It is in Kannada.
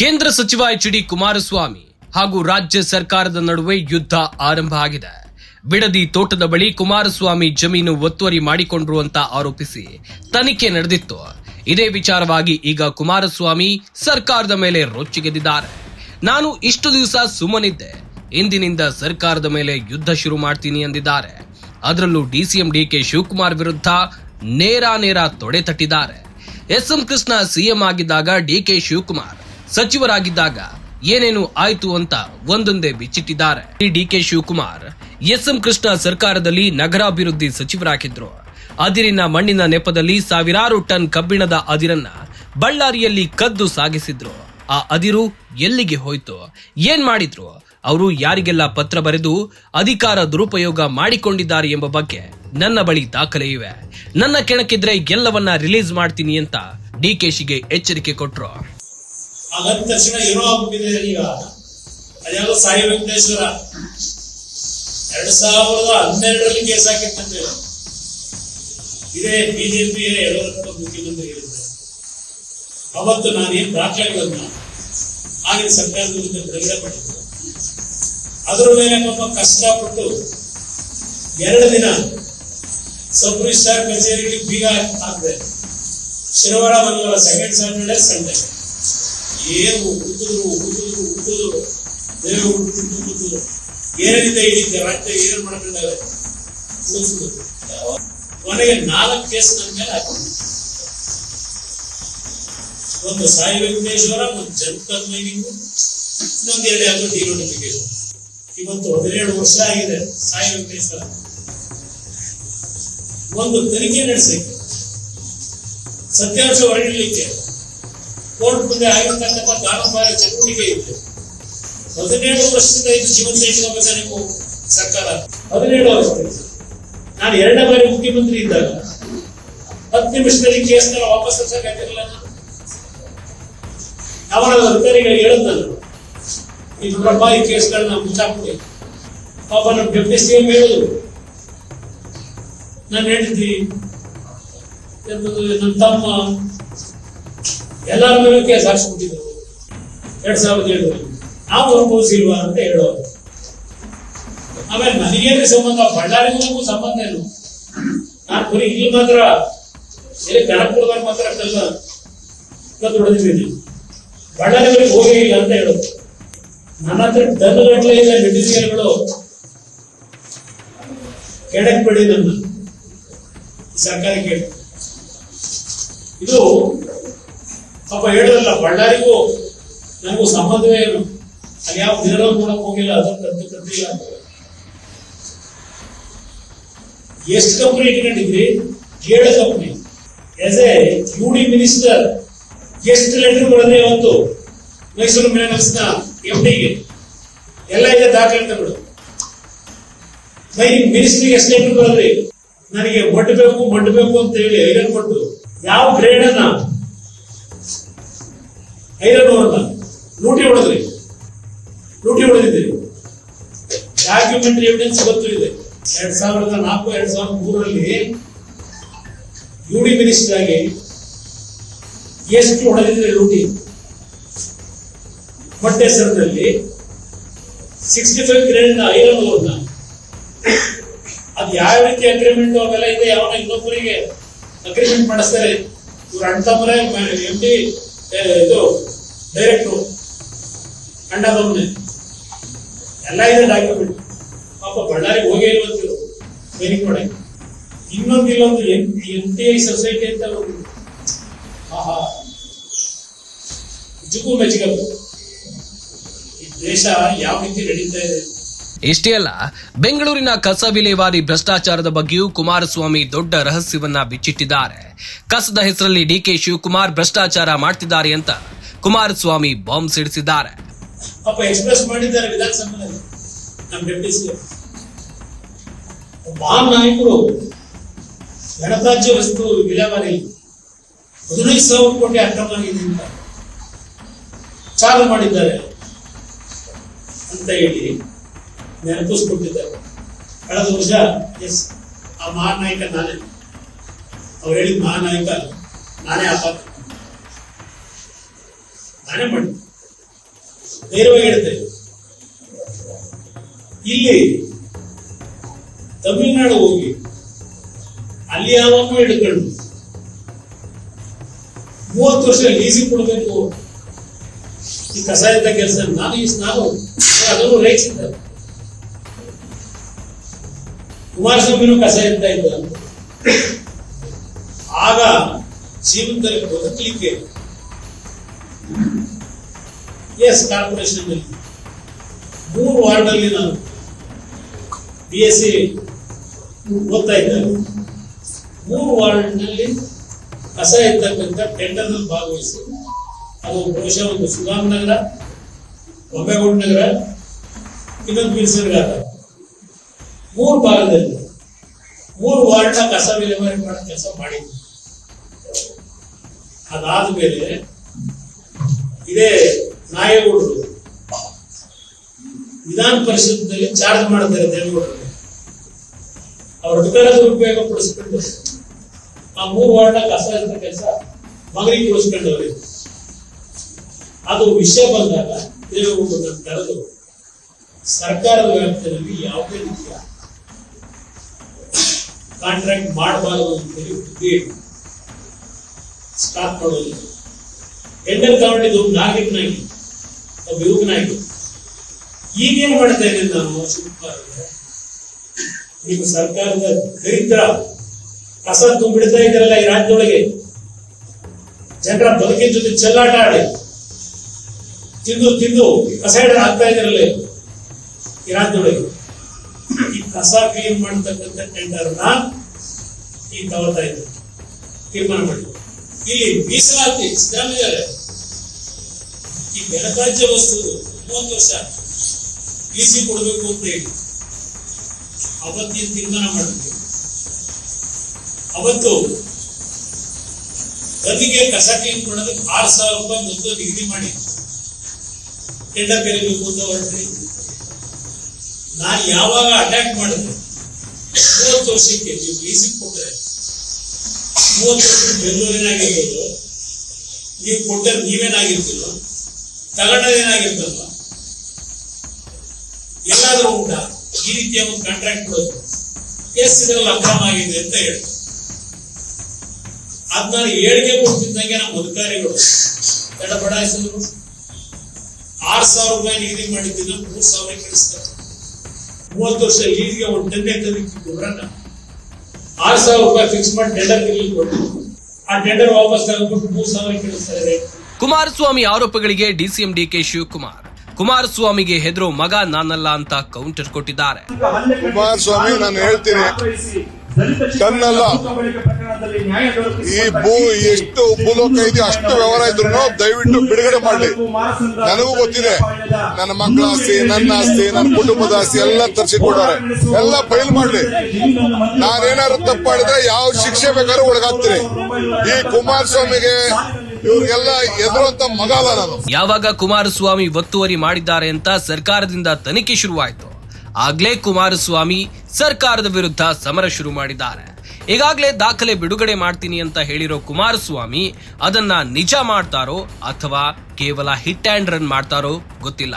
ಕೇಂದ್ರ ಸಚಿವ ಎಚ್ ಡಿ ಕುಮಾರಸ್ವಾಮಿ ಹಾಗೂ ರಾಜ್ಯ ಸರ್ಕಾರದ ನಡುವೆ ಯುದ್ಧ ಆರಂಭ ಆಗಿದೆ. ಬಿಡದಿ ತೋಟದ ಬಳಿ ಕುಮಾರಸ್ವಾಮಿ ಜಮೀನು ಒತ್ತುವರಿ ಮಾಡಿಕೊಂಡ್ರು ಅಂತ ಆರೋಪಿಸಿ ತನಿಖೆ ನಡೆದಿತ್ತು. ಇದೇ ವಿಚಾರವಾಗಿ ಈಗ ಕುಮಾರಸ್ವಾಮಿ ಸರ್ಕಾರದ ಮೇಲೆ ರೊಚ್ಚಿಗೆದ್ದಿದ್ದಾರೆ. ನಾನು ಇಷ್ಟು ದಿವಸ ಸುಮ್ಮನಿದ್ದೆ. ಇಂದಿನಿಂದ ಸರ್ಕಾರದ ಮೇಲೆ ಯುದ್ಧ ಶುರು ಮಾಡ್ತೀನಿ ಎಂದಿದ್ದಾರೆ ಅದರಲ್ಲೂ ಡಿಸಿಎಂ ಡಿಕೆ ಶಿವಕುಮಾರ್ ವಿರುದ್ಧ ನೇರ ನೇರ ತೊಡೆ ತಟ್ಟಿದ್ದಾರೆ. ಎಸ್ ಎಂ ಕೃಷ್ಣ ಸಿಎಂ ಆಗಿದ್ದಾಗ ಡಿಕೆ ಶಿವಕುಮಾರ್ ಸಚಿವರಾಗಿದ್ದಾಗ ಏನೇನು ಆಯ್ತು ಅಂತ ಒಂದೊಂದೇ ಬಿಚ್ಚಿಟ್ಟಿದ್ದಾರೆ. DK Shivakumar S M Krishna ಸರ್ಕಾರದಲ್ಲಿ ನಗರಾಭಿವೃದ್ಧಿ ಸಚಿವರಾಗಿದ್ರು. ಅದಿರಿನ ಮಣ್ಣಿನ ನೆಪದಲ್ಲಿ ಸಾವಿರಾರು ಟನ್ ಕಬ್ಬಿಣದ ಅದಿರನ್ನ ಬಳ್ಳಾರಿಯಲ್ಲಿ ಕದ್ದು ಸಾಗಿಸಿದ್ರು. ಆ ಅದಿರು ಎಲ್ಲಿಗೆ ಹೋಯ್ತು? ಏನ್ ಮಾಡಿದ್ರು? ಅವರು ಯಾರಿಗೆಲ್ಲ ಪತ್ರ ಬರೆದು ಅಧಿಕಾರ ದುರುಪಯೋಗ ಮಾಡಿಕೊಂಡಿದ್ದಾರೆ ಎಂಬ ಬಗ್ಗೆ ನನ್ನ ಬಳಿ ದಾಖಲೆ ಇವೆ. ನನ್ನ ಕೆಣಕಿದ್ರೆ ಎಲ್ಲವನ್ನ ರಿಲೀಸ್ ಮಾಡ್ತೀನಿ ಅಂತ ಡಿ ಕೆ ಶಿಗೆ ಎಚ್ಚರಿಕೆ ಕೊಟ್ರು. ಅದಾದ ತಕ್ಷಣ ಏನೋ ಆಗ್ಬಿಟ್ಟಿದೆ ಈಗ. ಅದ್ಯಾವ ಸಾಯಿ ವೆಂಕಟೇಶ್ವರ. ಎರಡ್ ಸಾವಿರದ ಹನ್ನೆರಡರಲ್ಲಿ ಕೇಸ್ ಹಾಕಿತ್ತಂತೆ. ಇದೇ ಬಿಜೆಪಿ ಯಡಿಯೂರಪ್ಪ ಮುಖ್ಯಮಂತ್ರಿ ಹೇಳಿದ್ರು ಅವತ್ತು ನಾನೇನ್ ದಾಖಲೆಗಳನ್ನ ಆಗಿನ ಸರ್ಕಾರದ ವಿರುದ್ಧ ಬಿಡುಗಡೆ ಮಾಡಿದ್ರು ಅದರ ಮೇಲೆ ಪಾಪ ಕಷ್ಟಪಟ್ಟು ಎರಡು ದಿನ ಸಬ್ ರಿಜಿಸ್ಟ್ರಾರ್ ಕಚೇರಿಗೆ ಬೀಗ ಹಾಕಿದೆ. ಶನಿವಾರ, ಮಂಗಳವಾರ ಸೆಕೆಂಡ್ ಸ್ಯಾಟರ್ಡೆ ಸಂಡೇ ಏನು ಹುಟ್ಟಿದ್ರು ಹುಟ್ಟಿದ್ರು ಹುಟ್ಟಿದ್ರು. ದೇವರು ಹುಟ್ಟಿದ್ರು. ಏನಿದೆ ಇಡೀ ರಾಜ್ಯ ಏನ್ ಮಾಡ್ಕೊಂಡಾರೆ. ಕೊನೆಗೆ ನಾಲ್ಕು ಕೇಸ್ ನನ್ನ ಮೇಲೆ ಹಾಕೊಂಡು ಒಂದು ಸಾಯಿ ವೆಂಕಟೇಶ್ವರ, ಒಂದು ಜನಪದ ಮೈನಿಂಗು, ಇನ್ನೊಂದು ಎರಡು ಯಾವುದು ಡಿನೋಟಿಫಿಕೇಶನ್ ಇವತ್ತು ಹದಿನೇಳು ವರ್ಷ ಆಗಿದೆ ಸಾಯಿ ವೆಂಕಟೇಶ್ವರ. ಒಂದು ತನಿಖೆ ನಡೆಸಲಿಕ್ಕೆ. ಸತ್ಯಾಂಶ ಹೊರಡಿಲಿಕ್ಕೆ ಕೋರ್ಟ್ ಮುಂದೆ ಆಗಿರ್ತಕ್ಕಂಥ ಕಾನೂನುಬಾಹಿರ ಚಟುವಟಿಕೆ ಇತ್ತು. ಹದಿನೇಳು ವರ್ಷದಿಂದ ಇದು ಜೀವನ ಇಟ್ಕೋಬೇಕಾ ನೀವು? ಸರ್ಕಾರ. ಹದಿನೇಳು ವರ್ಷ ನಾನು ಎರಡನೇ ಬಾರಿ ಮುಖ್ಯಮಂತ್ರಿ ಇದ್ದಾಗ ಹತ್ತು ನಿಮಿಷದಲ್ಲಿ ಕೇಸ್ನ ವಾಪಸ್ ತರ್ಸಕ್ಕಾಗಿರಲಿಲ್ಲ ಅವರ ಅಧಿಕಾರಿಗಳಿಗೆ ಹೇಳಿದ್ ನಾನು ಈ ಈ ಕೇಸ್ಗಳನ್ನ ಮುಚ್ಚಾಕ್ಬಿಡಿ. ಪಾಪ ನಮ್ಮ ಡೆಪ್ಟಿ ಸಿ ಎಂ ಹೇಳಿದ್ರು. ನಾನು ಹೆಂಡತಿ ನನ್ನ ತಮ್ಮ ಎಲ್ಲರ ಮೇಲೂ ಕೇಸ್ ಹಾಕ್ಸ್ಬಿಟ್ಟಿದ್ರು. ಎರಡ್ ಸಾವಿರದ ಏಳರಲ್ಲಿ ನಾವು ಅನುಭವಿಸಿಲ್ವಾ ಅಂತ ಹೇಳೋದು. ಆಮೇಲೆ ನನಗೇನು ಸಂಬಂಧ? ಬಳ್ಳಾರಿಗೂ ಸಂಬಂಧ ಏನು? ನಾನು ಬರೀ ಇಲ್ಲಿ ಮಾತ್ರ ಎಲ್ಲಿ ಕನಕಪುರದಾಗ ಮಾತ್ರ ಕಲ್ಲ ಕದ್ದು ಹೊಡೆದಿದ್ದೀನಿ. ಹೋಗೇ ಇಲ್ಲ ಅಂತ ಹೇಳೋದು. ನನ್ನ ಹತ್ರ ಟನ್ ಗಟ್ಟಲೆ ಇಲ್ಲ ಮೆಟೀರಿಯಲ್ಗಳು. ಕೆಡಕ್ ಬಿಡಿ ನನ್ನ. ಸರ್ಕಾರ ಇದು ಪಾಪ ಹೇಳಲ್ಲ ಬಳ್ಳಾರಿಗೂ ನನಗೂ ಸಂಬಂಧವೇ ಏನು ಅಲ್ಲಿ ಯಾವ ದಿನಗಳು ನೋಡಕ್ ಹೋಗಿಲ್ಲ ಅದು ಕದ್ದು ಕದ್ದಿಲ್ಲ ಎಷ್ಟು ಕಂಪ್ನಿ ಇಟ್ಕೊಂಡಿದ್ರಿ? ಏಳು company S A U D minister ಎಷ್ಟು ಲೆಟರ್ ಬರೆದ್ರೆ ಇವತ್ತು? ಮೈಸೂರು ಮಿನರಲ್ಸ್ನ ಎಂ ಡಿಗೆ ಎಲ್ಲ ಇದೆ ದಾಖಲೆ ಮೈ ಮಿನಿಸ್ಟ್ರಿಗೆ ಎಷ್ಟು ಲೆಟರ್ ಬರೆದ್ರಿ ನನಗೆ ಮಡ್ಬೇಕು ಮಡ್ಬೇಕು ಅಂತ ಹೇಳಿ ಐರನ್ ಕೊಟ್ಟು, ಯಾವ ಗ್ರೇಡ್ ಅನ್ನ ಐರನ್ ಅವ್ರನ್ನ ಲೂಟಿ ಹೊಡೆದ್ರಿ. ಲೂಟಿ ಹೊಡೆದಿದ್ದೀರಿ. ಡಾಕ್ಯುಮೆಂಟರಿ ಎವಿಡೆನ್ಸ್ ಗೊತ್ತು ಇದೆ. ಎರಡ್ ಸಾವಿರದ ನಾಲ್ಕು, ಎರಡ್ ಸಾವಿರದ ಮೂರರಲ್ಲಿ ಯು ಡಿ ಮಿನಿಸ್ಟರ್ ಆಗಿ ಎಷ್ಟು ಹೊಡೆದಿದ್ರೆ ಲೂಟಿ ಹೊಟ್ಟೆ ಸರದಲ್ಲಿ ಸಿಕ್ಸ್ಟಿ ಫೈವ್ ಗ್ರೇಡ್ ಐರನ್ ಅವ್ರನ್ನ ಅದು ಯಾವ ರೀತಿ ಅಗ್ರಿಮೆಂಟ್ ಅವೆಲ್ಲ ಇದೆ ಯಾವ ಇನ್ನೊಬ್ಬರಿಗೆ ಅಗ್ರಿಮೆಂಟ್ ಮಾಡಿಸ್ತಾರೆ. ಇವ್ರ ಅಣ್ಣ ಎಂ ಡಿ ಇದು ಡೈರೆಕ್ಟ್ರು ಅಣ್ಣದೊಮ್ಮೆ ಎಲ್ಲ ಇದೆ ಡಾಕ್ಯುಮೆಂಟ್ ಪಾಪ ಬಳ್ಳಾರಿಗೆ ಹೋಗೇ ಇಲ್ವಂತಿರು ಟ್ರೈನಿಂಗ್ ಕೊಡೆ ಇನ್ನೊಂದು ಇಲ್ಲೊಂದು N N T I society ಅಂತ ಒಂದು. ಆಹಾ. ನಿಜಕ್ಕೂ ಮೆಚ್ಚುಗೆ ಈ ದೇಶ ಯಾವ ರೀತಿ ನಡೀತಾ ಇದೆ? ಇಷ್ಟೇ ಅಲ್ಲ, ಬೆಂಗಳೂರಿನ ಕಸ ವಿಲೇವಾರಿ ಭ್ರಷ್ಟಾಚಾರದ ಬಗ್ಗೆಯೂ ಕುಮಾರಸ್ವಾಮಿ ದೊಡ್ಡ ರಹಸ್ಯವನ್ನ ಬಿಚ್ಚಿಟ್ಟಿದ್ದಾರೆ. ಕಸದ ಹೆಸರಲ್ಲಿ ಡಿಕೆ ಶಿವಕುಮಾರ್ ಭ್ರಷ್ಟಾಚಾರ ಮಾಡ್ತಿದ್ದಾರೆ ಅಂತ ಕುಮಾರಸ್ವಾಮಿ ಬಾಂಬ್ ಸಿಡಿಸಿದ್ದಾರೆ. ಗಣರಾಜ್ಯ ವಸ್ತು ವಿಲೇವಾರಿ ಹದಿನೈದು ಕೋಟಿ ಅಕ್ರಮ ಅಂತ ಚಾಲು ಮಾಡಿದ್ದಾರೆ ಅಂತ ಹೇಳಿ ನೆನಪಿಸ್ಕೊಟ್ಟಿದ್ದಾರೆ ಕಳೆದ ವರ್ಷ ಎಸ್ ಆ ಮಹಾನಾಯಕ ನಾಯಕ ನಾನೇ ಅವ್ರು ಹೇಳಿದ ಮಹಾನಾಯಕ ನಾಯಕ ನಾನೇ ಆಪಾತ ನಾನೇ ಮಾಡಿದ್ದೆ ಧೈರ್ಯವಾಗಿ ಹೇಳ್ತೇವೆ ಇಲ್ಲಿ ತಮಿಳುನಾಡು ಹೋಗಿ ಅಲ್ಲಿ ಯಾವಾಗ ಹಿಡ್ಕೊಂಡು ಮೂವತ್ತು ವರ್ಷ ಲೀಸಿಗೆ ಕೊಡಬೇಕು ಈ ಕಸಾಯದ ಕೆಲಸ ನಾನು ಈ ನಾನು ಅದನ್ನು ರೇಖಿಸಿದ್ದೆ ಕುಮಾರಸ್ವಾಮಿನೂ ಕಸ ಅಂತ ಇದ್ದ. ಆಗ ಜೀವನದಲ್ಲಿ ಬದುಕಲಿಕ್ಕೆ ಎಸ್ ಕಾರ್ಪೊರೇಷನ್ ಮೂರು ವಾರ್ಡ್ ಅಲ್ಲಿ ನಾನು ಬಿ ಎಸ್ ಸಿ ಓದ್ತಾ ಇದ್ದೆ. ಮೂರು ವಾರ್ಡ್ನಲ್ಲಿ ಕಸ ಇರ್ತಕ್ಕಂಥ ಟೆಂಡರ್ನಲ್ಲಿ ಭಾಗವಹಿಸಿ ಅದು ಬಹುಶಃ ಒಂದು ಸುಧಾಮ್ ನಗರ ಬೊಂಬೆಗೌಡ ನಗರ ಇನ್ನೊಂದು ಬಿರ್ಸರ್ಗಾರ ಮೂರು ಭಾಗದಲ್ಲಿ. ಮೂರು ವಾರ್ಡ್ನ ಕಸ ವಿಲೇವಾರಿ ಮಾಡೋ ಕೆಲಸ ಮಾಡಿದ್ವಿ ಅದಾದ್ಮೇಲೆ ಇದೇ ನಾಯಗೌಡರು ವಿಧಾನ ಪರಿಷತ್ನಲ್ಲಿ ಚಾರ್ಜ್ ಮಾಡ್ತಾರೆ ದೇವೇಗೌಡರು. ಅವ್ರ ಅಧಿಕಾರ ದುರುಪಯೋಗ ಪಡಿಸ್ಕೊಂಡು ಆ ಮೂರು ವಾರ್ಡ್ನ ಕಸ ಇದ್ದ ಕೆಲಸ ಮಗನಿಗೆ ಉಳಿಸ್ಕೊಂಡವ್ರಿ. ಅದು ವಿಷಯ ಬಂದಾಗ ದೇವೇಗೌಡರು ಕರೆದು ಸರ್ಕಾರದ ವ್ಯಾಪ್ತಿಯಲ್ಲಿ ಯಾವುದೇ ರೀತಿಯ ಕಾಂಟ್ರಾಕ್ಟ್ ಮಾಡಬಾರದು ಅಂತೇಳಿ ಬುದ್ಧಿ ಸ್ಟಾಪ್ ಮಾಡೋದು. ಟೆಂಡರ್ ತಗೊಂಡಿದ್ದು ನಾಗರಿಕನಾಗಿ, ಒಬ್ಬ ಯುವಕನಾಗಿ. ಈಗೇನ್ ಮಾಡ್ತಾ ಇದ್ದೀನಿ ನಾನು ಶಿವಕುಮಾರ್? ನೀವು ಸರ್ಕಾರದ ದರಿದ್ರ ಕಸ ತುಂಬಿಡ್ತಾ ಇದ್ದೀರಲ್ಲ ಈ ರಾಜ್ಯದೊಳಗೆ. ಜನರ ಬದುಕಿನ ಜೊತೆ ಚೆಲ್ಲಾಟ ಆಡಿ. ತಿಂದು ತಿಂದು ಕಸ ಆಗ್ತಾ ಇದ್ದೀರಲ್ಲ. ಈ ರಾಜ್ಯದೊಳಗೆ. ಕಸ ಕ್ಲೀನ್ ಮಾಡತಕ್ಕಂಥ ಟೆಂಡರ್ನ ಈ ತಗೋತಾ ಇದ್ದಾರೆ ತೀರ್ಮಾನ ಮಾಡಿ ಇಲ್ಲಿ ಮೀಸಲಾತಿ ಸಿದ್ದರಾಮಯ್ಯ ಈ ಗಣರಾಜ್ಯ ವಸ್ತು ಮೂವತ್ತು ವರ್ಷ ಸಿ ಕೊಡಬೇಕು ಅಂತ ಹೇಳಿ ಅವತ್ತಿನ ತೀರ್ಮಾನ ಮಾಡಿದ್ವಿ ಅವತ್ತು ಗದಿಗೆ ಕಸ ಕ್ಲೀನ್ ಮಾಡೋದಕ್ಕೆ ಆರು ಸಾವಿರ ರೂಪಾಯಿ ಮೊದಲು ನಿಗದಿ ಮಾಡಿ ಟೆಂಡರ್ ಕರಿಬೇಕು ಅಂತ ಹೊರಟ್ರಿ. ನಾನು ಯಾವಾಗ ಅಟ್ಯಾಕ್ ಮಾಡಿದ್ರು ಮೂವತ್ತು ವರ್ಷಕ್ಕೆ ನೀವು ಲೀಸಿಗೆ ಕೊಟ್ಟರೆ ಮೂವತ್ತು ವರ್ಷ ಬೆಂಗಳೂರಿನಾಗಿರ್ಬೋದು. ನೀವು ಕೊಟ್ಟರೆ ನೀವೇನಾಗಿರ್ತಿಲ್ಲ ತಗೊಂಡೇನಾಗಿರ್ತಲ್ಲ ಎಲ್ಲಾದರೂ ಊಟ, ಈ ರೀತಿಯ ಒಂದು ಕಾಂಟ್ರಾಕ್ಟ್ ಕೊಡೋದು. ಎಸ್ ಇದರಲ್ಲಿ ಅಕ್ರಮ ಆಗಿದೆ ಅಂತ ಹೇಳ್ತಾರೆ ಅದ್ ನಾನು ಹೇಳಿಕೆ ಕೊಡ್ತಿದ್ದಂಗೆ ನಮ್ಮ ಅಧಿಕಾರಿಗಳು. ಎಡಬಡಾಯಿಸಿದ್ರು ಆರ್ ಸಾವಿರ ರೂಪಾಯಿ ನಿಗದಿ ಮಾಡಿದ್ದನ್ನ ಮೂರು ಸಾವಿರ ಕಳಿಸ್ತಾರೆ. ಮೂವತ್ತು ವರ್ಷ ಲೀಸ್ಗೆ ಒಂದು ಟೆನ್ ಎಕರೆಗೆ ಗೊಬ್ಬರನ್ನ ಆರು ಸಾವಿರ ರೂಪಾಯಿ ಫಿಕ್ಸ್ ಮಾಡಿ ಟೆಂಡರ್ ಕೊಟ್ಟಿದ್ರು ಆ ಟೆಂಡರ್ ವಾಪಸ್ ತಗೊಂಡ್ಬಿಟ್ಟು ಮೂರ್ ಸಾವಿರ ಕೇಳಿಸ್ತಾರೆ ಕುಮಾರಸ್ವಾಮಿ ಆರೋಪಗಳಿಗೆ ಡಿಸಿಎಂ ಡಿಕೆ ಶಿವಕುಮಾರ್. ಕುಮಾರಸ್ವಾಮಿಗೆ ಹೆದರೋ ಮಗ ನಾನಲ್ಲ ಅಂತ ಕೌಂಟರ್ ಕೊಟ್ಟಿದ್ದಾರೆ. ಕುಮಾರಸ್ವಾಮಿ ನಾನು ಹೇಳ್ತೀನಿ. ತನ್ನಲ್ಲ ಈ ಭೂ ಎಷ್ಟು ಭೂಲೋಕ ಇದೆ ಅಷ್ಟು ವ್ಯವಹಾರ ಇದ್ರು ದಯವಿಟ್ಟು ಬಿಡುಗಡೆ ಮಾಡಲಿ. ನನಗೂ ಗೊತ್ತಿದೆ. ನನ್ನ ಮಕ್ಕಳ ಆಸ್ತಿ, ನನ್ನ ಆಸ್ತಿ, ನನ್ನ ಕುಟುಂಬದ ಆಸ್ತಿ ಎಲ್ಲ ತರಿಸಿಕೊಡೋರೆ ಎಲ್ಲ ಫೈಲ್ ಮಾಡಲಿ. ನಾನೇನಾದ್ರು ತಪ್ಪಾಡಿದ್ರೆ ಯಾವ ಶಿಕ್ಷೆ ಬೇಕಾದ್ರೂ ಒಳಗಾಗ್ತೀನಿ. ಈ ಕುಮಾರಸ್ವಾಮಿಗೆ ಎದುರುವಂತ ಮಗ ಯಾವಾಗ ಕುಮಾರಸ್ವಾಮಿ ಒತ್ತುವರಿ ಮಾಡಿದ್ದಾರೆ ಅಂತ ಸರ್ಕಾರದಿಂದ ತನಿಖೆ ಶುರುವಾಯಿತು. ಆಗ್ಲೇ ಕುಮಾರಸ್ವಾಮಿ ಸರ್ಕಾರದ ವಿರುದ್ಧ ಸಮರ ಶುರು ಮಾಡಿದ್ದಾರೆ. ಈಗಾಗಲೇ ದಾಖಲೆ ಬಿಡುಗಡೆ ಮಾಡ್ತೀನಿ ಅಂತ ಹೇಳಿರೋ ಕುಮಾರಸ್ವಾಮಿ ಅದನ್ನ ನಿಜ ಮಾಡ್ತಾರೋ ಅಥವಾ ಕೇವಲ ಹಿಟ್ ಆ್ಯಂಡ್ ರನ್ ಮಾಡ್ತಾರೋ ಗೊತ್ತಿಲ್ಲ.